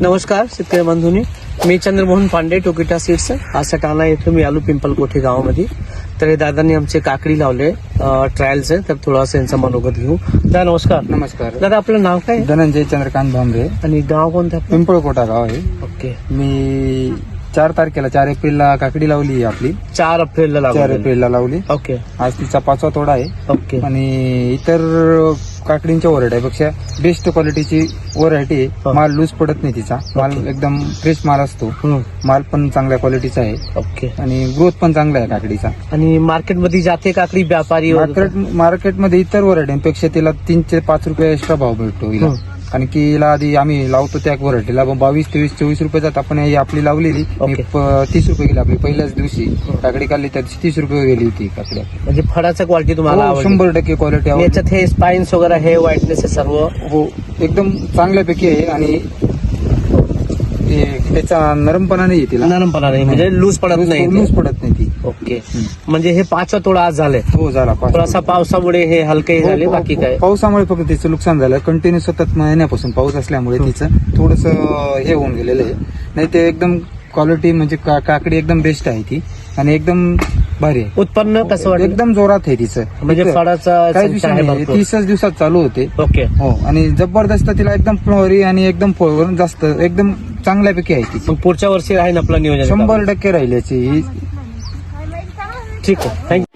नमस्कार शेतकरी बंधूंनी. मी चंद्रमोहन पांडे टोकिटा सीड्स आज सटाणा येथे मी आलो पिंपलकोठे गावामध्ये. तर हे दादांनी आमचे काकडी लावले ट्रायल्स तर थोडासा यांचा मनोगत घेऊ. दादा नमस्कार. नमस्कार. दादा आपलं नाव काय? धनंजय चंद्रकांत भांबरे आणि गाव कोणतं? पिंपळकोटा गाव आहे. ओके. मी चार तारखेला चार एप्रिलला काकडी लावली आहे आपली. चार एप्रिलला चार लावले एप्रिलला लावली. ओके. आज तिचा पाचवा तोडा आहे. ओके. आणि इतर काकडींच्या व्हरायटीपेक्षा बेस्ट क्वालिटीची व्हरायटी हा. आहे. माल लूज पडत नाही तिचा. माल. एकदम फ्रेश माल असतो. हम्म, माल पण चांगल्या क्वालिटीचा आहे. ओके. आणि ग्रोथ पण चांगला आहे काकडीचा. आणि मार्केटमध्ये जाते काकडी व्यापारी वगैरे? मार्केट मार्केटमध्ये इतर व्हरायटीपेक्षा तिला तीन ते पाच रुपये एक्स्ट्रा भाव भेटतो हिला. हं. कारण की हिला आधी आम्ही लावतो त्या व्हरायटीला बावीस तेवीस चोवीस रुपये जात आपण ही आपली लावलेली. मी. प- तीस रुपये गेली आपली पहिल्याच दिवशी. काकडी काढली त्या दिवशी तीस रुपये गेली होती काकडी आपली. म्हणजे फळाचा क्वालिटी तुम्हाला हो, आवडली? शंभर टक्के क्वालिटी याच्यात हे स्पाइन्स वगैरे हे व्हाईटनेस आहे सर्व? हो एकदम चांगल्यापैकी आहे. आणि त्याचा नरमपणा नाही आहे तिला. नरमपणा नाही म्हणजे लूज पडत नाही लूज पडत नाही ती. ओके. म्हणजे हे पाचवा तोडा आज झाले हो झाला पाच. थोडासा पावसामुळे हे हलके हो, झाले हो, बाकी हो. काय? पावसामुळे फक्त तिचं नुकसान झालं. कंटिन्यू सतत महिन्यापासून पाऊस असल्यामुळे तिचं थोडस हे होऊन गेलेलं आहे. नाही ते एकदम क्वालिटी म्हणजे का- काकडी एकदम बेस्ट आहे ती. आणि एकदम भारी. आहे उत्पन्न कसं वाटलं? एकदम जोरात आहे तिचं. म्हणजे इतकं- फळाचा काहीच संख्या विषय आहे नाही. भरपूर. तीसच दिवसात चालू होते. ओके. हो आणि जबरदस्त तिला एकदम फ्लोरी आणि एकदम फळवरून जास्त एकदम चांगल्यापैकी आहे ती. मग पुढच्या वर्षी राहील आपलं नियोजन शंभर टक्के राहिल्याची ही ठीक आहे. थँक्यू